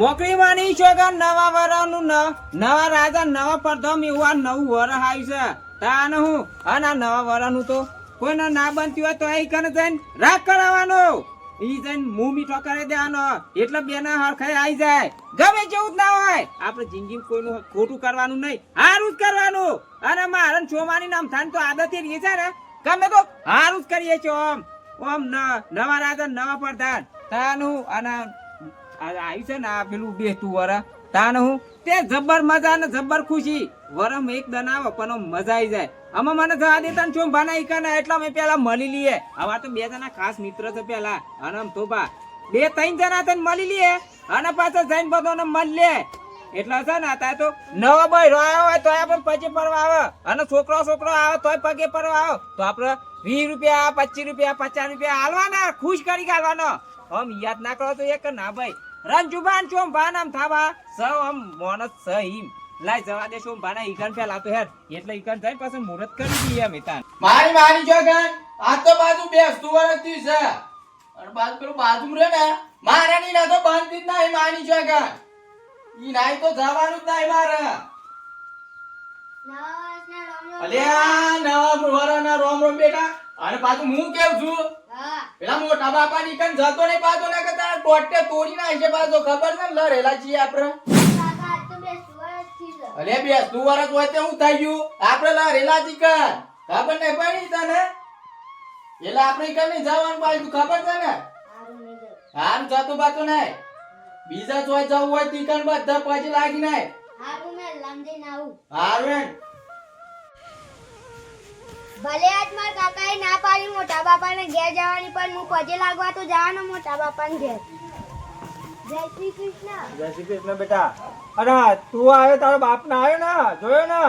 મોકરી માની છો કે નવા વરાનું નવા રાજા, નવા પ્રથમ એવું આ નવું વર આવ્યું છે. તાન હું, અને આ નવા વરાનું તો કોઈને ના બનતી હોય તો એ કને જઈને રાગ કરાવવાનો. ઈ જઈને મું મીઠો કરી દેવાનો. એટલે બેના હરખાઈ આવી જાય. ગમે જેવું જ ના હોય. આપણે જિંદગી કોઈનું ખોટું કરવાનું નહીં. હારું જ કરવાનું. અને મારે ચોમાની નામ થાન તો આદત રહી છે ને. ગમે તો હારું જ કરીએ છો ઓમ ન- નવા રાજા, નવા પ્રધાન. તાનું અને આવ્યું છે ને, આ પેલું બેસતું વર તાન હું, તે જબ્બર મજા ને જબ્બર ખુશી. વરમ એક દન આવે, પણ મજા આવી જાય. આમાં મને જવા દેતા ને ચોમ ભાના ઈકાના એટલા મેં પેલા મળી લઈએ હવે તો બે જણા ખાસ મિત્ર છે પેલા. અને આમ તો બા, બે ત્રણ જણા તને મળી લઈએ અને પાછા જઈને બધો ને મળી લે. એટલે છે ને તા તો નવો ભાઈ રોયા હોય તો પણ પગે પડવા આવે. અને છોકરો છોકરો આવે તોય પગે પડવા આવે. તો આપણે વીસ રૂપિયા, પચીસ રૂપિયા, પચાસ રૂપિયા હાલવાના, ખુશ કરી કાઢવાનો. આમ યાદ ના કરો તો એક ના ભાઈ. રંજુબાન ચોમ ભાન આમ થાવા સૌ આમ મોનસ સ લાય જવા દે ચોમ ભાના ઈકન ફેલાતો હેર. એટલે ઈકન જાય પાછું મુહૂર્ત કરી દઈએ મેતાન મારી મારી જોગન આ તો બાજુ બેસતું વર્ષથી છે. અને બાજુ પેલું બાજુ રે ને મારાની ના તો બાંધી જ નહીં માની જોગન ઈ નાઈ તો જવાનું જ નહીં મારે. નવા વર્ષના રામ રામ. અલ્યા નવા રોમ રોમ બેટા અને પાછું હું કેવું છું? પેલા મોટા બાપા ની કન જતો નહીં પાછો ને કરતા પોટે તોડી નાખશે પાછો ખબર ને? લડેલા છીએ આપણે. અરે બેસતું વરસ હોય તે હું થઈ ગયું? આપણે લડેલા છીએ કન ખબર ને પડી તને? એટલે આપણે કઈ જવાનું પાછું ખબર છે ને? હારું જતું બાતું નહીં. બીજા ચોય જવું હોય તીકન બધા પછી લાગી નહીં. હારું મેં લંડન આવું. હારું ભલે આજ મારા કાકાએ ના પાડી મોટા બાપાને ઘેર જવાની પણ હું પજે લાગવા તો જવાનો મોટા બાપાને ઘેર. જય શ્રી કૃષ્ણ. જય શ્રી કૃષ્ણ બેટા. અરે તું આવ્યો તારો બાપ ના આવ્યો ને? જોયો ને?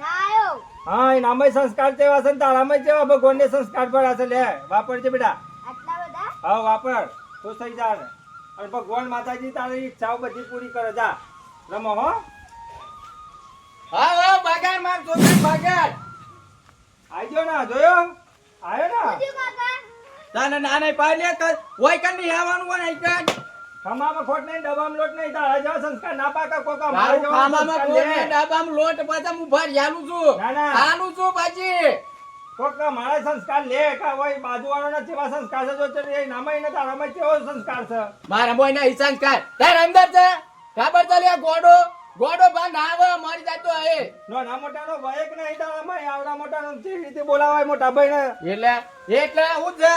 ના આવ્યો. હા એનામાં સંસ્કાર જેવા છે ને તારામાં જેવા ભગવાન સંસ્કાર પડ્યા છે. લે વાપરજે બેટા. આટલા બધા? હા વાપર. તો થઈ જા ને. અને ભગવાન માતાજી તારી ઈચ્છાઓ બધી પૂરી કરે. જા. રમો હો. હા હા બાગાર માર છોકરી બગાડ આઈ ના જોયો? આવ્યો ને? કાકા તને નાને પાડ્યા કર. ઓય કન નહીં આવવાનું હોય નહીં કન ખમામાં ખોટ નહીં ડબામાં લોટ નહીં તારા જેવા સંસ્કાર ના પાકા કોકા મારા જેવા ખાવામાં સંસ્કાર લે. લોટ પાછા હું ભર હાલું છું. ના, ના. હાલું છું પાછી કોકા મારા સંસ્કાર લે કા હોય બાજુવાળાના જેવા સંસ્કાર છે જો તે એ નામાં ને તારામાં કેવો સંસ્કાર છે? મારા બોય ના સંસ્કાર કર તાર અંદર છે. ખબર ચાલ્યા લે ગોડો. ગોડો ભાન આવે મરી જાય તો એ. નો ના મોટાનો વયક નહીં તારામાં આવડા મોટાનો જે રીતે બોલાવાય મોટા ભાઈને? એટલે એટલે હું છે.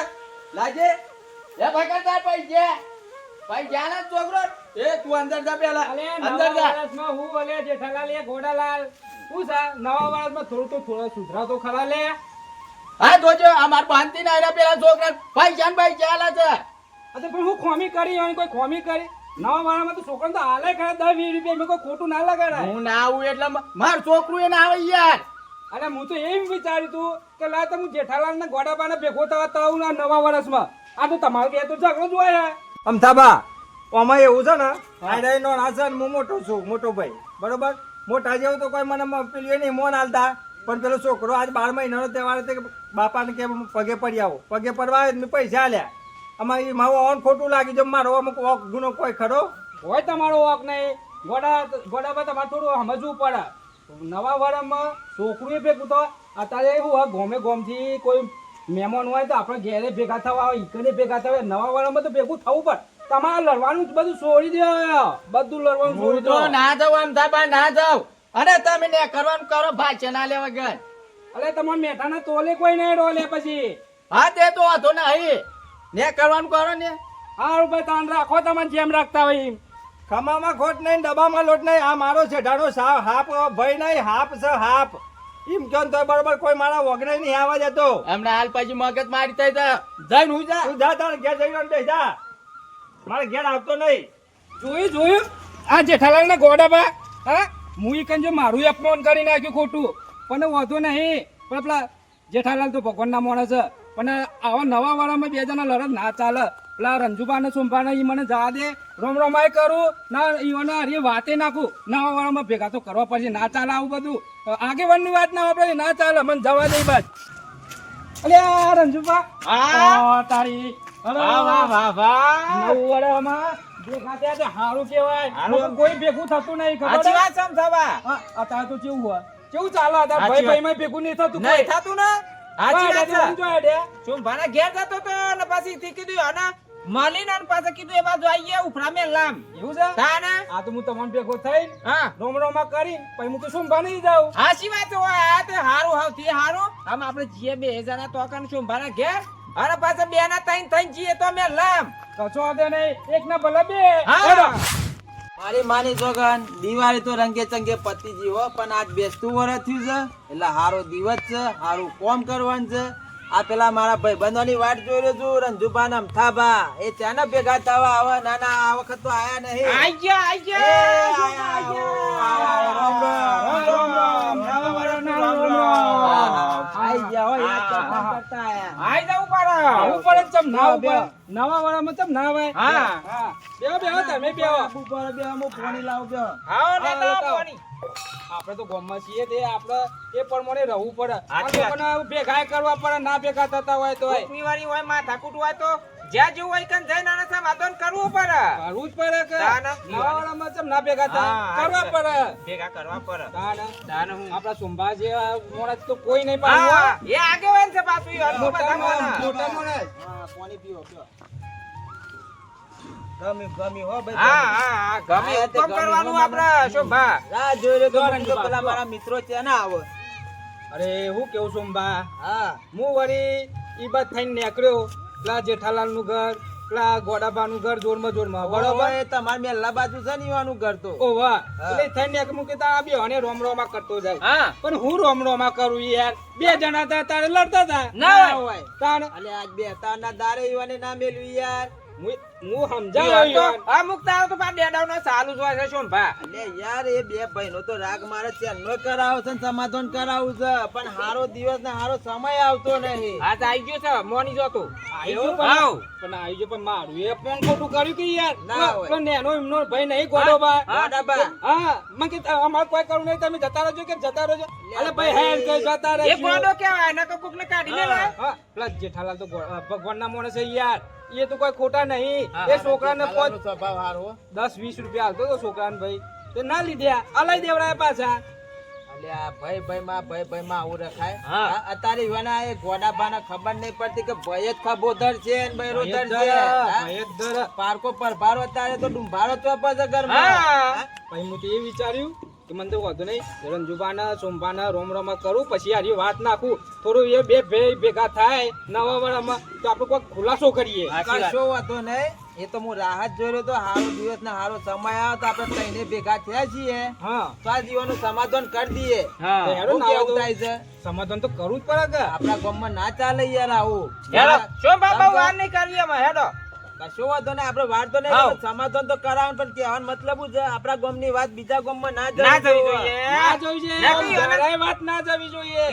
લાજે? એ ભાઈ કરતા ભાઈ જે ભાઈ જાને ના છોકરો? એ તું અંદર જા પેલા. અંદર જા. વર્ષમાં હું અલે જેઠાલાલ એ ઘોડાલાલ. શું છે નવા વર્ષમાં થોડું તો થોડો સુધરા તો ખરા લે. હા જોજો આ માર બાંધી ના પેલા છોકરા ભાઈ જાન ભાઈ ચાલે છે? અરે પણ હું ખોમી કરી કોઈ ખોમી કરી. નવા વાળામાં તો છોકરાને તો હાલે ખરા દસ વીસ રૂપિયા મેં કોઈ ખોટું ના લગાડાય. હું ના આવું એટલે માર છોકરું એને આવે યાર. અને હું તો એમ વિચાર્યું તું કે લા તો હું જેઠાલાલ ને ગોડાબાને ભેગો થવા તાવ ના નવા વર્ષમાં. આ તો તમારે કે તો ઝઘડો જ હોય. અમથાબા આમાં એવું છે ને આયડા નો નાસન હું મોટો છું મોટો ભાઈ બરોબર? મોટા જેવું તો કોઈ મને પેલી નહીં મોન હાલતા પણ પેલો છોકરો આજ બાર મહિનાનો તહેવાર બાપાને કે પગે પડી આવો. પગે પડવા આવે પૈસા આલ્યા. આમાં એ મારો ઓન ખોટું લાગી જો મારો અમુક વોક ગુનો કોઈ ખરો? હોય તમારો વોક નહીં. ગોડા ગોડામાં તમારે થોડું સમજવું પડે. નવા વાળામાં છોકરું ભેગું તો અત્યારે એવું હોય ગોમે ગોમથી કોઈ મહેમાન હોય તો આપણે ઘેરે ભેગા થવા હોય ઈકને ભેગા થવા હોય. નવા વાળામાં તો ભેગું થવું પડે. તમારે લડવાનું બધું છોડી દે. બધું લડવાનું છોડી દો. ના જાઉં આમ થાપા ના જાવ અને તમે ને કરવાનું કરો ભાઈ ના લેવા ગયા. અરે તમારે મેઠાના તોલે કોઈ નહીં ડોલે પછી. હા તે તો વાંધો નહીં. ને કરવાનું કરો ને. હા ભાઈ તાન રાખો તમને જેમ રાખતા હોય એમ. ખમામાં ખોટ નહીં ડબ્બામાં લોટ નહીં. આ મારો છે ઢાળો સાવ હાપ ભાઈ નહીં હાપ છે હાપ. એમ કહો તો બરોબર કોઈ મારા વગરે નહીં આવવા જતો. એમને હાલ પછી મગજ મારી થઈ તો જઈને હું જા. તું જા તારે ઘેર જઈ બેસ જા. મારે ઘેર આવતો નહીં. જોયું જોયું? આ જેઠાલાલ ને ગોડાબા હા? હું ઈ જો મારું અપમાન કરી નાખ્યું ખોટું. પણ વાંધો નહીં. પણ પેલા જેઠાલાલ તો ભગવાનના માણસ છે. પણ આવા નવા વાળામાં બે જણા લડત ના ચાલે. પેલા રંજુભા ને સુંભા ઈ મને જવા દે. રોમ રોમાય કરું. ના ઈવને અરે વાતે નાખું. નવા વાળામાં ભેગા તો કરવા પડશે. ના ચાલે આવું બધું. આગેવાનની વાત ના વાપરે ના ચાલે? મને જવા દે બસ. અલે આ રંજુભા આ તારી. વાહ વાહ વાહ વાહ. નવ વાળામાં તે કહેવાય. કોઈ ભેગું થતું નહીં ખબર સાચી વાત સમજાવા અત્યારે તો કેવું હોય? કેવું ચાલે? અત્યારે સાચી ભાઈ માં ભેગું નહીં થતું નહીં થતું ને? સાચી વાત છે સમજો હેડે. શુંભાના ઘેર જતો તો ને પછી થી કીધું અને મળીને અને પાછા કીધું એ બાજુ આવીએ ઉફરા મેલામ એવું છે? તાને આ તો હું તમને ભેગો થઈ હા. રોમ રોમા કરી પછી હું તો શું બની જાઉં. હાચી વાત આ તે હારું હાવથી હારું. આમ આપણે જીએ બે જણા તો કન શુંભાના ઘેર અને પાછા બે ના ત્રણ ત્રણ જીએ તો મેલામ કશો વાંધો નહીં એક ના ભલે બે. હા. મારી માની જોગન દિવાળી તો રંગે ચંગે પતી જી હો પણ આજ બેસતું વરસ થયું છે એટલે હારો દિવસ છે હારું કોમ કરવાનું છે. આ પેલા મારા ભાઈબંધોની વાટ જોઈ રહ્યો છું રંજુભા ને અમથાભા એ ત્યાંના ભેગા થવા આવે ના ના આ વખત તો આયા નહીં. ગયા આયા, આયા, રામ રામ. રામ રામ, વર્ષના રામ રામ. આઈ ગયા હો યાદ હા, કરતા આયા. આઈ જવું પડે. આવું પડે ચમ ના બેહો, બેહો. ઉપર નવા વાળામાં ચમ ના આવે હા. બેહો બેહો તમે બેહો. આબુ પર બે પાણી લાવ બે આવો ને હા, તો લેતા આવો. પાણી. આપણે તો ગામમાં છીએ તે આપણે એ પ્રમાણે રહેવું પડે. ભેગા કરવા પડે ના ભેગા થતા હોય તો વારી હોય માથાકૂટ હોય તો? જ્યાં જેવું હોય કન જઈને આને સમાધાન કરવું પડે. કરવું જ પડે કે? માવાળા માં ચમ ના ભેગા થાય? કરવા પડે. ભેગા કરવા પડે. દાન દાન હું આપડા સુંભા જે મોણસ તો કોઈ નહીં પાડવું એ આગે એ છે પાછું હરખું મોટા મોણા. મોટા મોણસ. હા પાણી પીઓ પીઓ. ગમી ગમી હો ભાઈ હા ગમે. હુકમ કરવાનું શોભા જોઈ તો રંજુભા, પેલા મારા મિત્રો છે ને આવો. અરે હું કેવું સુંભા? હા. હું વળી ઈ બાદ થઈને નીકળ્યો. પેલા જેઠાલાલનું ઘર પેલા ગોડાબા નું ઘર જોરમાં જોરમાં. બરોબર? તમારે મેલ્લા બાજુ છે ને એવાનું ઘર તો. ઓ વાહ. એટલે થઈને હું કીધું આ બે અને રોમ રોમા કરતો જાય. હા. પણ હું રોમ રોમા કરું યાર? બે જણા તા તારે લડતા તા? ના હોય. તાણ એટલે આજ બે તારના દારે ઈવાને ના મેલવી યાર. હું હું ઈ સમજાવ્યો હતો, યાર. આ મુકતા તો પા ડેડાવનો ચાલુ જ હોય છે શોભા અલે યાર એ બે ભાઈનો તો રાગ મારે ત્યાંનો કરાવો છે સમાધાન કરાવું છે. પણ હારો દિવસ ને હારો સમય આવતો નહીં. આ તો આઈ ગયો છે. મોની જતો આઈ આવ. પણ પણ ગયો પણ મારું. એ પણ ખોટું કર્યું કે યાર? ના નેનો એમનો ભાઈ નહીં ગોડોબા ગોડાબા. હા મને કે અમારે કોઈ કરવું નહીં. તમે જતા રહેજો કે જતા રહેજો. અલે ભાઈ હેડ કઈ જતા એ રહેજો કેવાય ને કોક ને કાઢી લે હા, હા. જેઠાલાલ તો ગો- ભગવાનના માણસ છે યાર. એ તો કોઈ ખોટા નહીં. એ છોકરાને પોચ દસ વીસ રૂપિયા આવતો હતો છોકરાને ભાઈ. તે ના લીધ્યા. અલાઈ દેવડાય પાછા. ભાઈ ભાઈ માં ભાઈ ભાઈ માં આવું રખાય. અત્યારે એ ગોડાબાના ખબર નહીં પડતી કે ભાઈ જ ખબોધર છે ને બૈરો ધર છે ભાઈ જ હા? ભાઈ જ દર. પારકો પરભારો અત્યારે તો ડુંભારો ઘરમાં. હા. હા? હું તો એ વિચાર્યું. કે મને તો વાંધો નહીં. રંજુભાના સોમભાના રોમ રોમા કરું પછી હારી વાત નાખું. થોડું એ બે ભાઈ ભેગા થાય નવા વાળામાં તો આપણે કોઈ ખુલાસો કરીએ. કશો વાંધો નહીં. એ તો હું રાહત જોઈ રહ્યો તો હારો દિવસ ને હારો સમય આવે તો આપણે ત્રણે ભેગા થયા છીએ. હા. તો આ જીવનનું સમાધાન કરી દઈએ. તો શું તો? થાય છે સમાધાન તો કરવું જ પડે કે. આપણા ગામમાં ના ચાલે યાર આવું. હેડો. શોભા બહુ સમજો? નહીં કરવી હેડો. કશો વાંધો નહીં આપણે વાત તો નહીં સમાધાન તો કરાવવાનું પણ કહેવાનો મતલબ જ છે? આપણા ગામની વાત બીજા ગામમાં ના ના જવી જોઈએ. જોઈએ. ના જવી છે ના જોઈ અને- જરાય વાત ના જવી જોઈએ.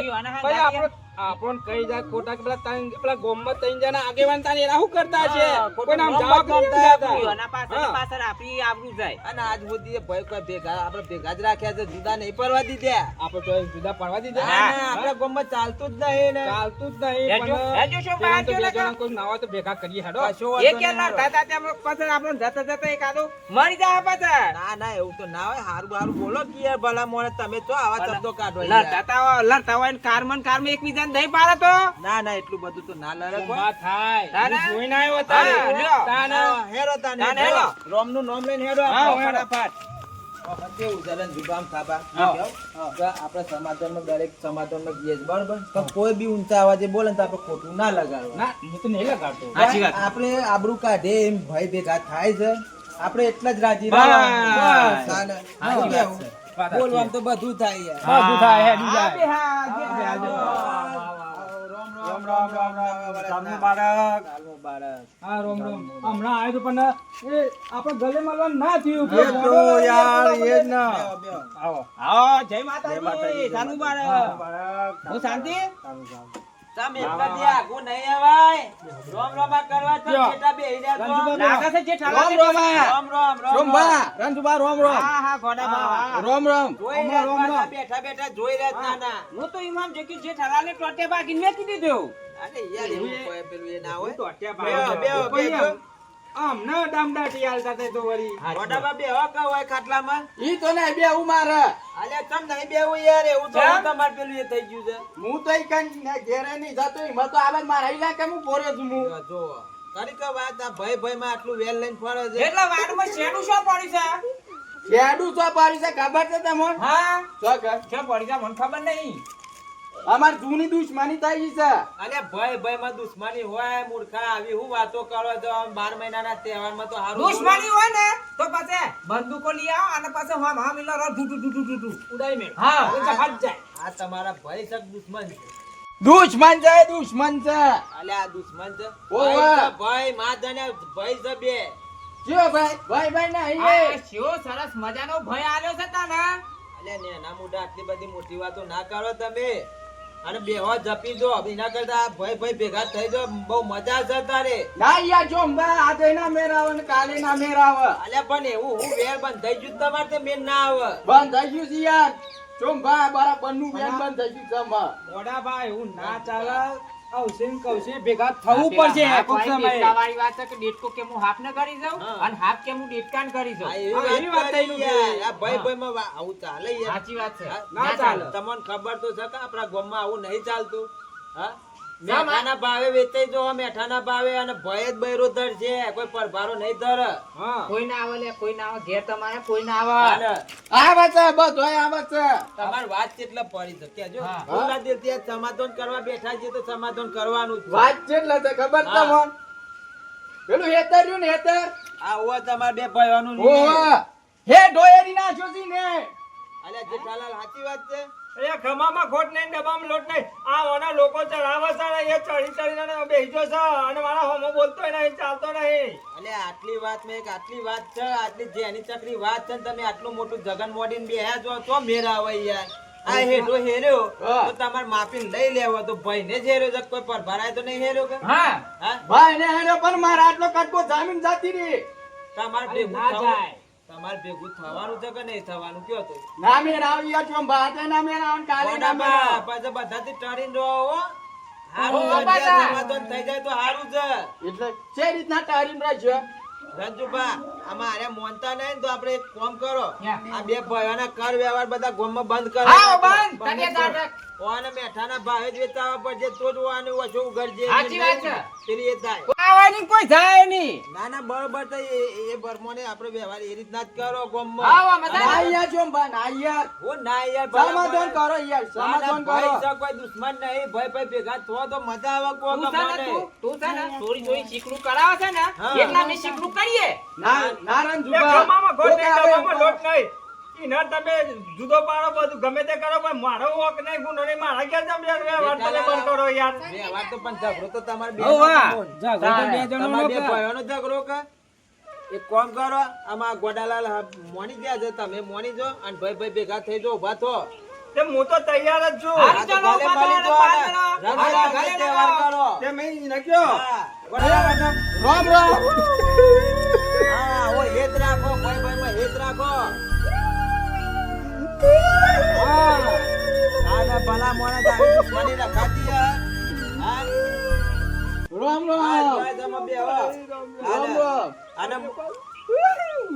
આપણો કઈ જાય ખોટા કે પેલા પેલા ગોમમાં ત્રણ જણા આગેવાન તાને એના શું કરતા છે? આમ નામ જવાબ કરતા આના પાછળ પાછળ આપણી આબરૂ જાય. અને આજ સુધી ભય કોઈ ભેગા આપણે ભેગા જ રાખ્યા છે જુદા નહીં પડવા દીધા. આપણે તો જુદા પડવા દીધા. આપણા ગામમાં ચાલતું જ નહીં ને. ચાલતું જ નહીં હેડજો, શું પેલા તો બહાર જણા કોઈ નાવા તો ભેગા કરીએ હેડો. કશો એ વાંધો કે નહીં, હારો. લડતા હતા પાછળ આપણે જતા જતા એકાદું મરી જાય પાછળ. ના ના એવું તો ના હોય. હારું હારું બોલો કે ભલા મોને તમે તો આવા શબ્દો કાઢો. લડતા તા- લડતા હોય ને કારમાં ને એકબીજાને પાડે તો? ના ના એટલું બધું તો ના લડે કોઈ. થાય. તારે જોઈને આવ્યો તારે. લ્યો. તાને? હેરો તાને, તાને હેરો. રોમનું નામ લઈને હેરો હા, ફટાફટ. દરેક બરાબર? કોઈ બી ઊંચા અવાજે બોલે તો આપણે ખોટું ના લગાડવાનું. ના હું તો નહીં લગાડતો. આબરૂ કાઢે એમ ભાઈ ભેગા થાય છે. આપણે એટલા જ રાજી બોલવામાં તો બધું થાય બધું થાય રામ રામ રામ રામ સાલનું હા રોમ રોમ. હમણાં આવ્યો તો પણ એ આપણે ગલે મળવાનું ના થયું. તો યાર એ જ ને. આવો. આવો, જય માતાજી બાળક. હું. શાંતિ? તમે એટલા જે આઘું નહીં અવાય. રોમ રોમા કરવા તો લ્યો. બેહી રહ્યા છો. લાગે છે જે ઠાલા રોમ રોમા. રોમ રોમ રોમ રોમ. રંજુબા રોમ રોમ હા હા ગોડા બા, હા. રોમ રોમ જોઈ રહ્યા છો, પાછા બેઠા બેઠા જોઈ રહ્યા ના ના હું તો ઇમામ જે કે જે ઠાલાને ટોટે ભાગીને મેકી દીધો અરે યાર એવું કોઈ પેલું એ ના હોય ટોટે બેહો. અમને દામદાટી આલતા તે તો વળી. મોટાબા બેહો કે હોય ખાટલામાં. ઈ તો નહીં બે મારે અલ્યા તમ નહીં બેવું યાર એવું તો કેમ? પેલું એ થઈ ગયું છે. હું તો ઈ કઈ ઘેરે નહીં જતો ઈ મતો આવે મારા ઇલાકે હું પોરે છું હું. જો, જો. કરી કે વાત આ ભાઈ ભાઈ માં આટલું વેલ લઈને ફરે છે. એટલે વાડમાં શેનું શું પડ્યું છે? શેડું શું પડી છે? ખબર છે તમને? હા. શું કર શું છે? મને ખબર નહીં. અમાર જૂની દુશ્મની થઈ ગઈ છે. અલ્યા ભાઈ ભાઈ માં દુશ્મની હોય મૂર્ખા આવી હું વાતો કરો આમ બાર મહિનાના તહેવારમાં તો હારું દુશ્મની હોય ને તો પછી બંદૂકો લઈ આવો અને પછી હમ હમ મિલો રો ઢુ ઢુ ઢુ ઢુ ઢુ ઉડાઈ મે હા. એટલે ફટ જાય. આ તમારા ભાઈ સક દુશ્મન છે? દુશ્મન છે દુશ્મન છે. અલે આ દુશ્મન છે? ઓવે. ભાઈ છે, ભાઈ છે બે. જો ભાઈ ભાઈ ભાઈ ના આ શિવો સરસ મજાનો ભય આલ્યો છે તને. અલે ને ના મુડા આટલી બધી મોટી વાતો ના કરો તમે. અને બેહો જપી જો એના કરતા ભાઈ ભાઈ ભેગા થઈ જો બહુ મજા છે તારે. ના યા જો આજે ના મેરાવ ને કાલે ના મેરાવ અલ્યા પણ એવું હું વેર બંધ થઈ ગયું તમારે તે મેન ના આવે. બંધ થઈ ગયું છે યાર. જો ભાઈ બેન બંધ થઈ ગયું છે મોડા ભાઈ હું ના ચાલે. આવશે ને કવશે ભેગા થવું પડશે કોક સમયે. વાત છે કે ડેટકો કે હું હાફ ને કરી જાઉં અને હાફ કે હું ડેટકાન કરી આ જાઉં એવી વાત થઈ ગઈ. આ ભાઈ ભાઈ માં આવું ચાલે યાર. સાચી વાત છે. ના ચાલે. તમને ખબર તો છે કે આપણા ગામમાં આવું નહીં ચાલતું. હા? મેઠાના ભાવે વેચાઈ જો મેઠાના ભાવે અને ભય જ બૈરો ધર છે. કોઈ પરભારો નહીં ધર. કોઈ ના આવે લે કોઈ ના આવે ઘેર તમારે કોઈ ના આવે આવે છે બધો આવે છે. તમાર વાત કેટલા પડી છે કેજો બોલા દે ત્યાં સમાધાન કરવા બેઠા છે તો સમાધાન કરવાનું વાત કેટલા છે ખબર. તમને? પેલું હેતર રહ્યું ને હેતર? આ હોવા તમારે બે ભાઈઓનું ઓવા હે ડોયરી ના છે ને. અલ્યા જેઠાલાલ સાચી વાત છે? એ ખમામાં ખોટ નહીં ડબ્બામાં લોટ નહીં. આ ઓના લોકો ચડાવે છે ને એ ચડી ચડીને બેસજો છે. અને મારા હોમો બોલતો નહીં ચાલતો નહીં. અલે આટલી વાત મેં આટલી વાત છે. આટલી જેની ચકરી વાત છે તમે આટલું મોટું જગન મોડીને બેહ્યા છો તો મેર આવે યાર. આ હેડો હેર્યો. તો તમારે માફી લઈ લેવો તો ભાઈ ને જ હેર્યો છે કોઈ પર ભરાય તો નહીં હેર્યો કે? હા. હા? ભાઈ ને હેર્યો પણ મારા આટલો કટકો જામીન જાતી રે તમારે ના જાય. તમારે ભેગું થવાનું છે કે નહીં થવાનું? કયો તો. ના મેર આવી યાર ચોમ ના મેર કાલે ના મેર પાછા બધાથી ટળીને રહો હો. હારું થઈ જાય તો હારું છે. એટલે જે રીતના તારીમ રહેશે રંજુભા આમાં આરે મોનતા નહીં તો આપણે એક કામ કરો. આ બે ભાઈઓના કર વ્યવહાર બધા ગામમાં બંધ કરો હા, બંધ. તને તારે. ઓને મેઠાના ભાવે જ વેચાવા પડશે તો જ ઓને ઓછું ઉઘડજે સાચી વાત છે. પેલી એ થાય. આવવાની કોઈ જાય નહીં. ના ના બરોબર તો એ એ બરમોને આપણે વ્યવહાર એ રીતના જ કરો ગામમાં. આવા મજા ના યાર ચોમ બા ના ના યાર સમાધાન કરો યાર સમાધાન કરો. કોઈ દુશ્મન નહીં. ભાઈ ભાઈ ભેગા થો તો મજા આવે કોક તું મને. તું તું છે ને થોડી થોડી શીકડું કરાવે છે ને એટલા અમે શીકડું કરીએ. ના નારાયણ જુગા ખમામાં ગોટ નહીં ડબ્બામાં લોટ નહીં. ઇનર તમે જુદો પાડો બધું ગમે તે કરો પણ મારો વોક નહીં ગુનો નહીં મારા ઘેર જમ યાર વ્યવહાર તમે બંધ કરો યાર. વાત તો પણ ઝઘડો તો તમારે બે. ઝઘડો તો બે તમારે બે ભાઈઓનો ઝઘડો કે? એક કામ કરો આમાં ગોડાલાલ મોની ગયા છે તમે મોની જો અને ભાઈ ભાઈ ભેગા થઈ જાઓ ઊભા થો. તે હું તો તૈયાર જ છું. હારું, આ ચાલો, ઊભા થો, જો અને જણા. રંગે ઘરે તહેવાર. કરો. તે મેં નક્યો. ગોડાલાલ, રામ રામ. હા, ઓ હેત રાખો ભાઈ ભાઈ માં હેત રાખો. હા. ના ભલા મોણા તો આવી દુશ્મની રખાતી હે. હા. રામ રામ. રામ રામ. અને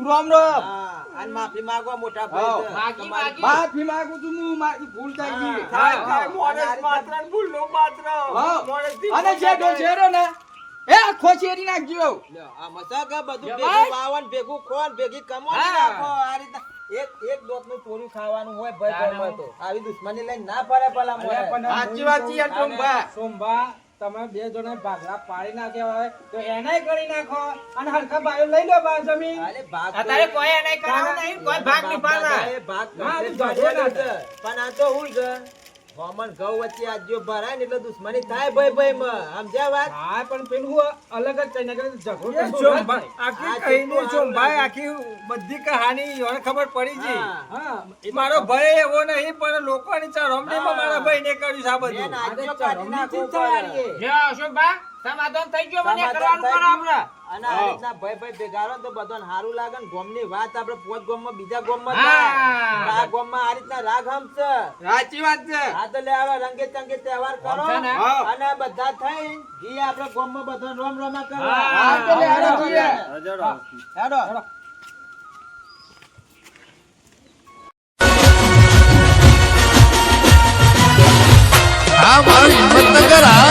રામ રામ. હા, અને માફી માંગો મોટા ભાઈ. માફી માંગુ છું હું મારી ભૂલ થઈ ગઈ. થાય થાય હા. માત્ર ને ભૂલનું પાત્ર અને જે ભૂલ ને એ આખો શેરી નાખજો. લ્યો, આ મસાકા બધું ભેગું. વાવન, ભેગું ખોન, ભેગી કમોન નાખો આ રીતના એક એક દોતનું ચોરી ખાવાનું હોય ભાઈ ભાઈમાં તો. આવી દુશ્મની લઈને ના પડે પેલા મોએ. સાચી વાત છે સોમભા. સોમભા, તમે બે જણા ભાગલા પાડી નાખ્યા હોય તો એનાય કરી નાખો. અને હરખા બાયો લઈ લો બા જમીન. અરે ભાગ અત્યારે કોઈ એને કરાવું નહીં કોઈ ભાગ નહીં પાડવા. એ ભાગ ના પણ આ તો હું છે. હોમન ઘઉં વચ્ચે આજ્યો ભરાય ને એટલે દુશ્મની થાય ભાઈ ભાઈમાં. સમજ્યા વાત? હા પણ પેલું અલગ જ કઈ નગર ઝઘડો આખી કહીને કેટલું ભાઈ આખી બધી કહાની એને ખબર પડી ગઈ. હા. મારો ભાઈ એવો નહીં પણ લોકોની ચરમડીમાં માં મારા ભાઈ ને કર્યું છે આ બધું. આજ્યો કાઢી ચિંતા ચરમડીથી જ પડે. જો અશોકભા. સમાધાન થઈ ગયો મને કરવાનું કરો આપણે અને આ રીતના ભય ભય ભેગારો તો બધાને સારું લાગે ને ગોમની વાત આપણે પોત ગોમમાં બીજા ગોમમાં આ ગોમમાં આ રીતના રાગ હમશે. સાચી વાત છે. આ તો લે આવા રંગે ચંગે તહેવાર કરો. અને બધા થઈ ઘી આપણે ગોમમાં બધાને રોમ રોમા કરો આ તો લે હેડો હેડો. હેડો. હા હિંમતનગર હા.